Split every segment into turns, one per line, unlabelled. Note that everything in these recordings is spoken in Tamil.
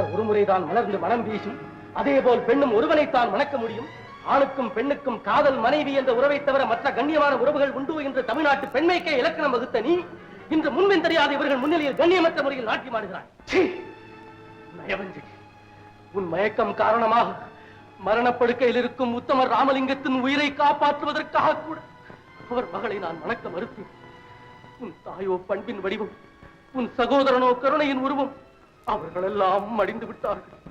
மலர் ஒருமுறைதான் மலர்ந்து மனம் வீசும். அதே போல் பெண்ணும் ஒருவனைத்தான் மணக்க முடியும். ஆணுக்கும் பெண்ணுக்கும் காதல் மனைவி என்ற உறவை தவிர மற்ற கண்ணியமான உறவுகள் உண்டு என்று தமிழ்நாட்டு பெண்மைக்கே இலக்கணம் வகுத்த நீ இன்று முன்பின் தெரியாத இவர்கள் முன்னிலையில் கண்ணியமற்ற முறையில் நாட்டி மாடுகிறான் உன் மயக்கம் காரணமாக மரணப்படுக்கையில் இருக்கும் உத்தமர் ராமலிங்கத்தின் உயிரை காப்பாற்றுவதற்காக கூட அவர் மகளை நான் மணக்க மறுத்தேன். உன் தாயோ பண்பின் வடிவம் உன் சகோதரனோ கருணையின் உருவம் அவர்களெல்லாம் மடிந்து விட்டார்கள்.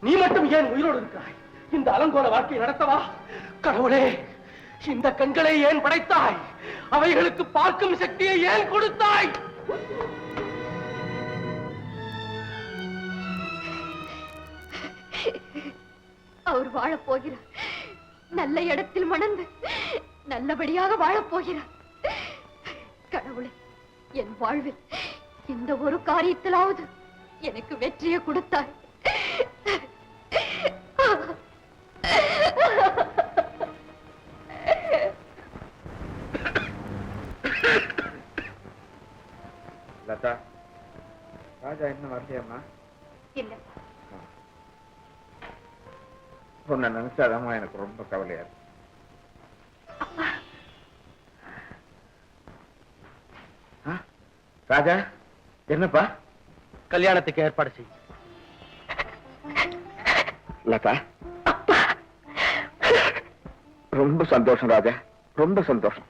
நீ மட்டும் ஏன் உயிரோடு இருக்கிறாய்? இந்த அலங்கோல வாழ்க்கை நடத்தவா? கடவுளே இந்த கண்களை ஏன் படைத்தாய்? அவைகளுக்கு பார்க்கும் சக்தியை ஏன் கொடுத்தாய்?
அவர் வாழப் போகிறார். நல்ல இடத்தில் மணந்து நல்லபடியாக வாழப் போகிறார். கடவுளே என் வாழ்வில் இந்த ஒரு காரியத்திலாவது எனக்கு வெற்றியை கொடுத்தாய்.
லதா ராஜா இன்னும் வரலையாம்மா?
இல்ல
உன்னை நினைச்சாதாம்மா எனக்கு ரொம்ப கவலையா இருக்கு? ராஜா என்னப்பா?
கல்யாணத்துக்கு ஏற்பாடு செய்.
லதா. ரொம்ப சந்தோஷம் ராஜா. ரொம்ப சந்தோஷம்.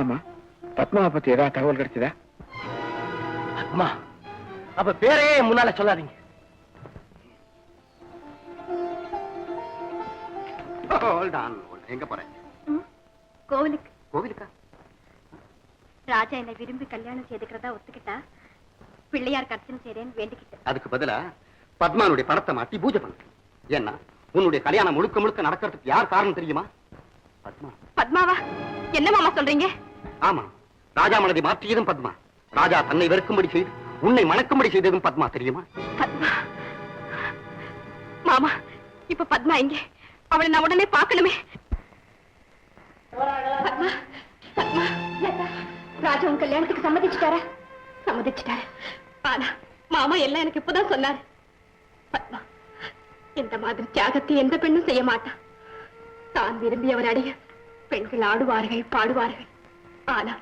ஆமா பத்மாவை பத்தி ஏதாவது தகவல் கிடைச்சதா?
அம்மா அப்ப பேரையே முன்னால சொல்லாதீங்க.
எங்க போறேன்
கோவிலுக்கு.
கோவிலுக்கா?
ராஜா என்னை விரும்பி கல்யாணம் செய்துக்கிறதா ஒத்துக்கிட்டா? பிள்ளையார் கர்த்தனை செய்றேன்னு வேண்டிக்கிட்டேன்
அதுக்கு பதிலா பத்மானுடைய படத்தை மாட்டி பூஜை பண்ணு. ஏன்னா உன்னுடைய கல்யாணம் முழுக்க முழுக்க நடக்கிறதுக்கு யார் காரணம் தெரியுமா? பத்மா.
பத்மாவா? என்ன மாமா சொல்றீங்க?
ஆமா ராஜா மனதை மாற்றியதும் பத்மா. ராஜா தன்னை வெறுக்கும்படி செய்து உன்னை மணக்கும்படி செய்ததும் பத்மா தெரியுமா?
பத்மா. மாமா இப்ப பத்மா எங்க? அவளை நான் உடனே பார்க்கணுமே. பத்மா பத்மா ராஜா உன் கல்யாணத்துக்கு சம்மதிச்சுட்டாரா? சம்மதிச்சுட்டாரு. ஆனா மாமா எல்லாம் எனக்கு இப்பதான் சொன்னார். பத்மா இந்த மாதிரி தியாகத்தை எந்த பெண்ணும் செய்ய மாட்டான் தான் விரும்பியவர் அடைய பெண்கள் ஆடுவார்கள் பாடுவார்கள். ஆனா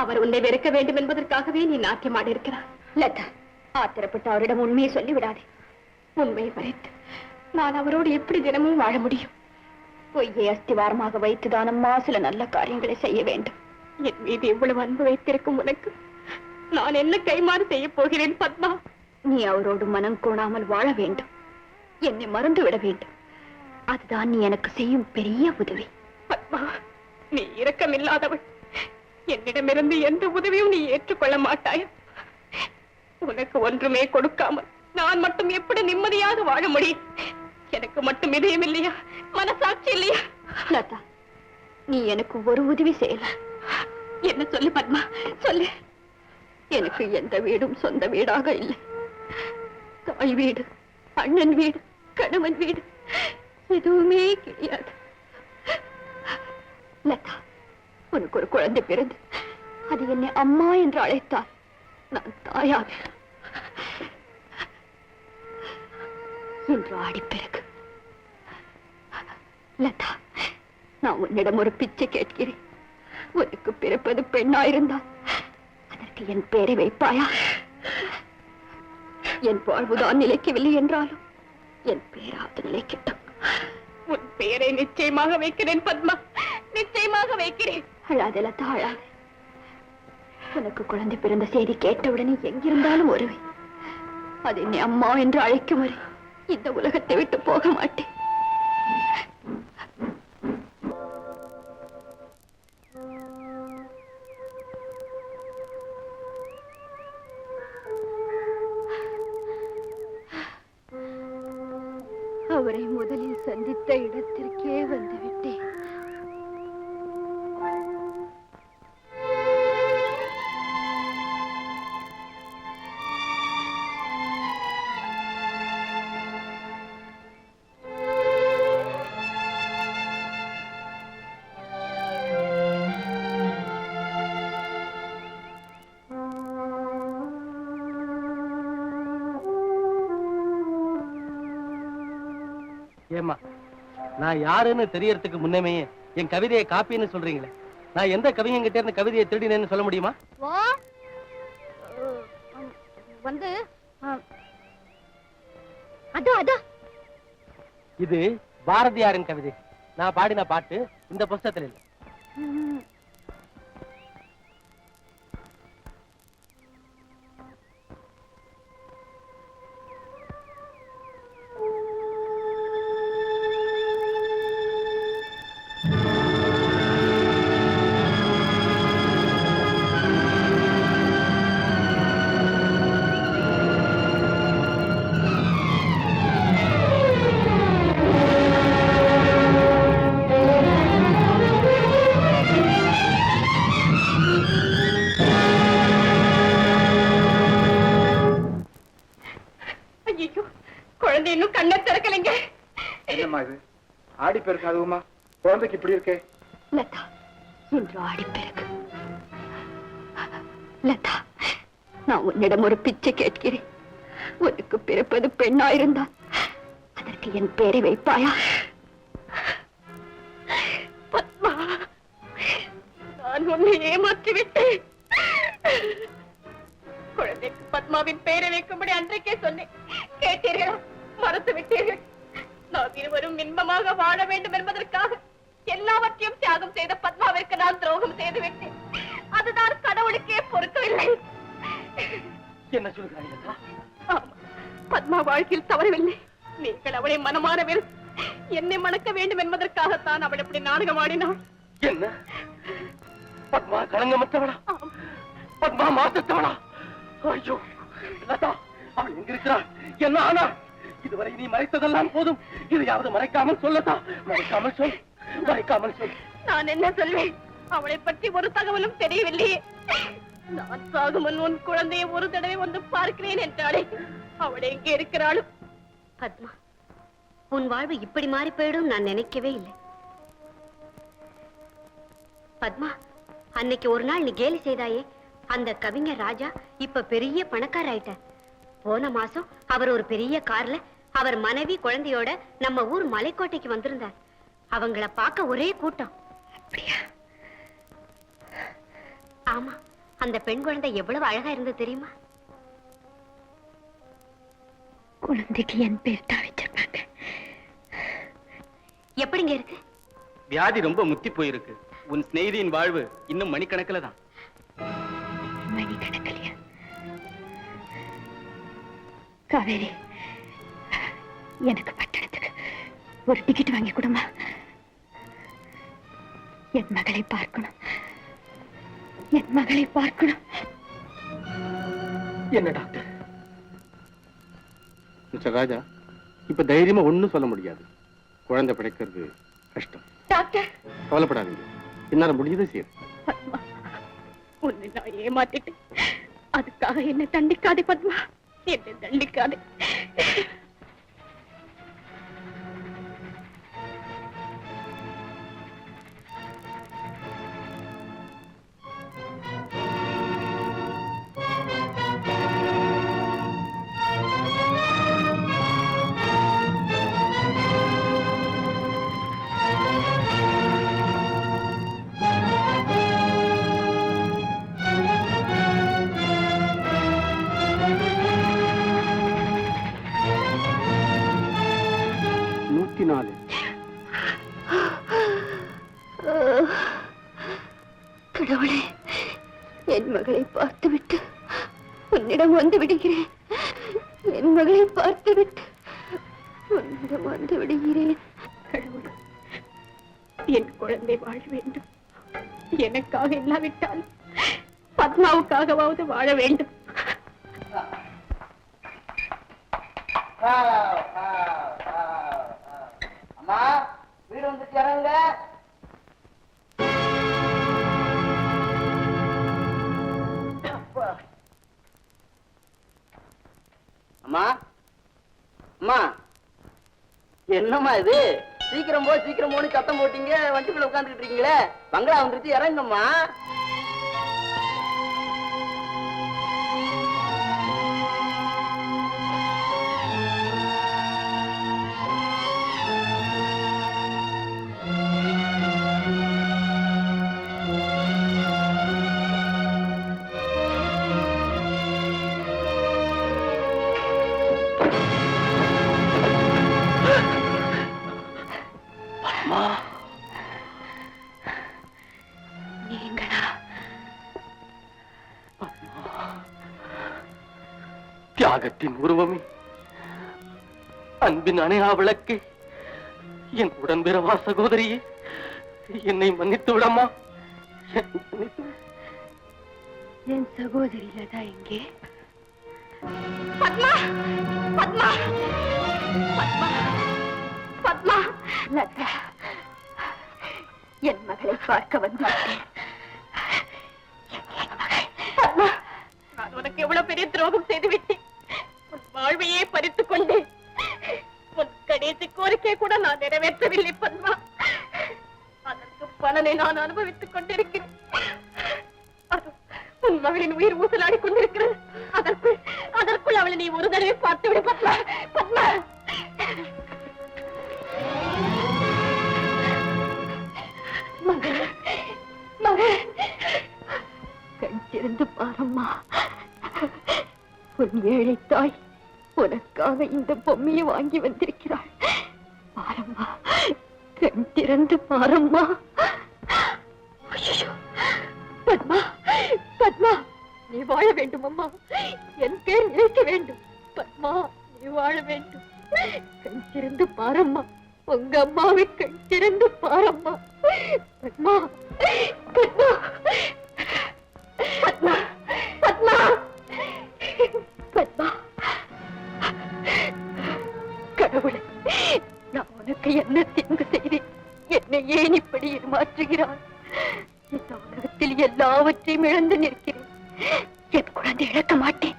அவர் உன்னை வெறுக்க வேண்டும் என்பதற்காகவே நீ நாட்டியமாட இருக்கிறார். லதா ஆத்திரப்பட்டு அவரிடம் உண்மையை சொல்லிவிடாதே. உண்மையை மறைத்து நான் அவரோடு எப்படி தினமும் வாழ முடியும்? பொய்யை அஸ்திவாரமாக வைத்துதான் அம்மா சில நல்ல காரியங்களை செய்ய வேண்டும்? என் மீது இவ்வளவு அன்பு வைத்திருக்கும் உனக்கு நான் என்ன கைமாறு செய்ய போகிறேன் பத்மா? நீ அவரோடு மனம் கோணாமல் வாழ வேண்டும். என்னை மறந்து விட வேண்டும். அதுதான் நீ எனக்கு செய்யும் பெரிய உதவி. பத்மா நீ இரக்கமில்லாதவள். என்னிடமிருந்து எந்த உதவியும் நீ ஏற்றுக்கொள்ள மாட்டாய். உனக்கு ஒன்றுமே கொடுக்காமல் நான் மட்டும் எப்படி நிம்மதியாக வாழ முடியும்? எனக்கு மட்டும் இதயம் இல்லையா? மனசாட்சி இல்லையா? லதா நீ எனக்கு ஒரு உதவி செய்யல. என்ன சொல்லு பத்மா? சொல்லு. எனக்கு எந்த வீடும் சொந்த வீடாக இல்லை. தாய் வீடு அண்ணன் வீடு கணவன் வீடு எதுவுமே கிடையாது. லதா உனக்கு ஒரு குழந்தை பிறந்து அது என்னை அம்மா என்று அழைத்தார் நான் தாயாக என்று ஆடிப்பிறகு லதா நான் உன்னிடம் ஒரு பிச்சை கேட்கிறேன். உனக்கு பிறப்பது பெண்ணாயிருந்தான் என் பேரை வைப்பாயா? என் வாழ்வுதான் நிலைக்கவில்லை என்றாலும் என் பேராவது நிலைக்கட்டும். உன் பெயரை நிச்சயமாக வைக்கிறேன் பத்மா. நிச்சயமாக வைக்கிறேன். அழாத லதா அழாத. உனக்கு குழந்தை பிறந்த செய்தி கேட்டவுடனே எங்கிருந்தாலும் ஒருவை. அது என்னை அம்மா என்று அழைக்கும் வரை இந்த உலகத்தை விட்டு போக மாட்டேன்.
ஏம்மா நான் யாருன்னு தெரியறதுக்கு முன்னமே என் கவிதையை காப்பின்னு சொல்றீங்களே. நான் எந்த கவிஞங்கிட்ட இருந்து கவிதையை திருடினேன்னு சொல்ல முடியுமா?
வந்து
இது பாரதியாரின் கவிதை. நான் பாடின பாட்டு இந்த புஸ்தகத்தில் இல்லை
குழந்தை இன்னும் கண்ணை திறக்கலைங்க.
என்னம்மா இது? ஆடி பெருக்கு அதுவுமா? குழந்தைக்கு இப்படி இருக்கே.
லதா இன்று ஆடிப்பிறகு லதா நான் உன்னிடம் ஒரு பிச்சை கேட்கிறேன். உனக்கு பிறப்பது பெண்ணாயிருந்தால் அதற்கு என் பேரை வைப்பாயா? பத்மா நான் உன்னை ஏமாற்றி விட்டேன் குழந்தைக்கு பத்மாவின் பெயரை வைக்கும்படி அன்றைக்கே சொன்னேன். கேட்டீர்களா? மறந்து விட்டீர்கள் நாம் இருவரும் இன்பமாக வாழ வேண்டும் என்பதற்காக எல்லாவற்றையும் தியாகம் செய்த பத்மாவிற்கு நான் துரோகம் செய்து விட்டேன் அதுதான் கடவுளுக்கே பொறுக்கவில்லை
என்ன சொல்கிறாய்
பத்மா வாழ்க்கையில் தவறவில்லை. நீங்கள் அவளை மனமான வெறுத்து என்னை மணக்க வேண்டும் என்பதற்காகத்தான் அவள் இப்படி நாடகம் ஆடினாள்
என்ன? பத்மா களங்கமற்றவளா பத்மா மாற்றத்தவளா? ஐயோ லதா அவள் எங்க இருக்கிறாள் என்ன ஆனா இதுவரை நீ மறைத்ததெல்லாம் போதும். இதையாவது மறைக்காமல் சொல்லதா மறைக்காமல் சொல். மறைக்காமல் சொல்.
நான் என்ன சொல்வேன்? அவளை பற்றி ஒரு தகவலும் தெரியவில்லையே நான் சாகும் முன் உன் குழந்தையை ஒரு தடவை வந்து பார்க்கிறேன் என்றாளே அவள் எங்கே இருக்கிறாளோ?
பத்மா உன் வாழ்வு இப்படி மாறி போயிடும் நான் நினைக்கவே இல்லை. பத்மா அன்னைக்கு ஒரு நாள் நீ கேலி செய்தாயே. அந்த கவிஞர் ராஜா இப்ப பெரிய பணக்கார ஆயிட்டார் போன மாசம் அவர் ஒரு பெரிய கார்ல அவர் மனைவி குழந்தையோட நம்ம ஊர் மலைக்கோட்டைக்கு வந்திருந்தார். அவங்கள பார்க்க ஒரே கூட்டம். அப்படியா? ஆமா அந்த பெண் குழந்தை எவ்வளவு அழகா இருந்தது தெரியுமா?
குழந்தைக்கு என் பேர் தான் வச்சிருப்பாங்க
எப்படிங்க இருக்கு?
வியாதி ரொம்ப முத்தி போயிருக்கு. உன் சிநேகிதியின் வாழ்வு இன்னும் மணிக்கணக்கில் தான்.
மணி கணக்கலையா காவேரி எனக்கு பட்டணத்துக்கு ஒரு டிக்கெட் வாங்கி கொடுமா. என் மகளை பார்க்கணும். என் மகளை பார்க்கணும்.
என்ன டாக்டர்? மிஸ்டர் ராஜா இப்ப தைரியமா ஒண்ணும் சொல்ல முடியாது. குழந்தை பிழைக்கிறது கஷ்டம்.
டாக்டர்!
கவலைப்படாதீங்க. என்னால முடிஞ்சதை
பத்மா உன்னை நான் ஏமாத்திட்டேன். அதுக்காக என்னை தண்டிக்காதே பத்மா. என்னை தண்டிக்காதே.
நாலு
கடவுளே என் மகளை பார்த்துவிட்டு உன்னிடம் வந்து விடுகிறேன். என் மகளை பார்த்துவிட்டு உன்னிடம் வந்து விடுகிறேன். கடவுளே என் குழந்தை வாழ வேண்டும். எனக்காக இல்லாவிட்டால் பத்மாவுக்காகவாவது வாழ வேண்டும்.
அம்மா என்னம்மா இது. சீக்கிரம் போ சீக்கிரம் போன்னு சத்தம் போட்டீங்க. வண்டிக்குள்ள உட்காந்துக்கிட்டு இருக்கீங்களே. பங்களா வந்துருச்சு இறங்கம்மா
தியாகத்தின் உருவமே. அன்பின் அணையா விளக்கே என் உடன்பிறவா சகோதரியே என்னை மன்னித்து விடம்மா என்னை மன்னித்து விடு.
என் சகோதரி லதா எங்கே? பத்மா பத்மா பத்மா பத்மா. லதா என் மகளை பார்க்க நான் உனக்கு எவ்வளவு பெரிய துரோகம் செய்து விட்டேன் வாழ்வையே பறித்துக் கொண்டேன் உன் கடைசி கோரிக்கை கூட நான் நிறைவேற்றவில்லை பன்மா அதற்கு பலனை நான் அனுபவித்துக் கொண்டிருக்கிறேன். அது உன் மகளின் உயிர் ஊசலாடி கொண்டிருக்கிறது. அதற்குள் அதற்குள் அவளை நீ ஒரு தடவை பார்த்து விடு பத்மா. பத்மா. மகளே மகளே. கண் பாரம்மா. உன் ஏழை தாய் உனக்காக இந்த பொம்மையை வாங்கி வந்திருக்கிறாள் பாரம்மா கண் திறந்து பாரம்மா பத்மா பத்மா நீ வாழ வேண்டும் அம்மா என் பேர் நினைக்க வேண்டும் பத்மா நீ வாழ வேண்டும் கண் திறந்து பாரம்மா உங்க அம்மாவை கண் திறந்து பாரம்மா பத்மா பத்மா நான் என்ன தீங்கு செய்தேன் என்னை ஏன் இப்படி ஏமாற்றுகிறான் இந்த உலகத்தில் எல்லாவற்றையும் இழந்து நிற்கிறேன். என் குழந்தை இழக்க மாட்டேன்.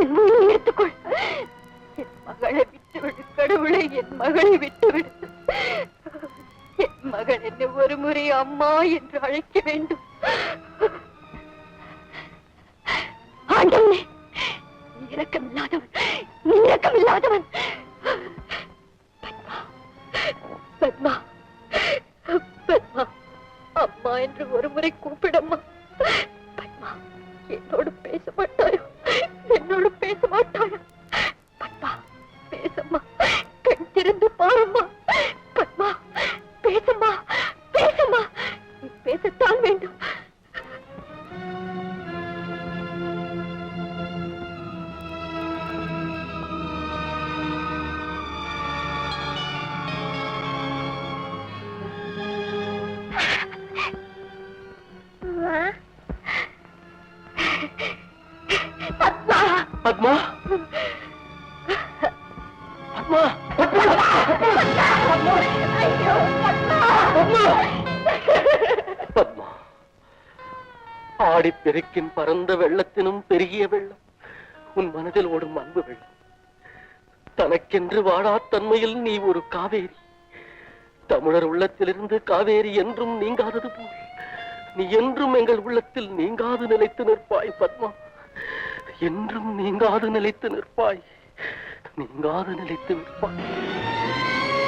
என் உயிரை எடுத்துக்கொள். என் மகளை விட்டுவிடு கடவுளை என் மகளை விட்டுவிடு என் மகள் என்னை ஒரு முறை அம்மா என்று அழைக்க வேண்டும். ஆண்டவனே நீ இரக்கமில்லாதவன். நீ இரக்கமில்லாதவன். பத்மா பத்மா அம்மா என்று ஒரு முறை கூப்பிடம்மா.
ஆடிப்பெருக்கின் பரந்த வெள்ளத்தினும் பெருகிய வெள்ளம். உன் மனதில் ஓடும் அன்பு வெள்ளம். தனக்கென்று வாழாத்தன்மையில் நீ ஒரு காவேரி. தமிழர் உள்ளத்திலிருந்து காவேரி என்றும் நீங்காதது போல். நீ என்றும் எங்கள் உள்ளத்தில் நீங்காது நிலைத்து நிற்பாய் பத்மா. என்றும் நீங்காது நிலைத்து நிற்பாய். நீங்காது நிலைத்து நிற்பாய்.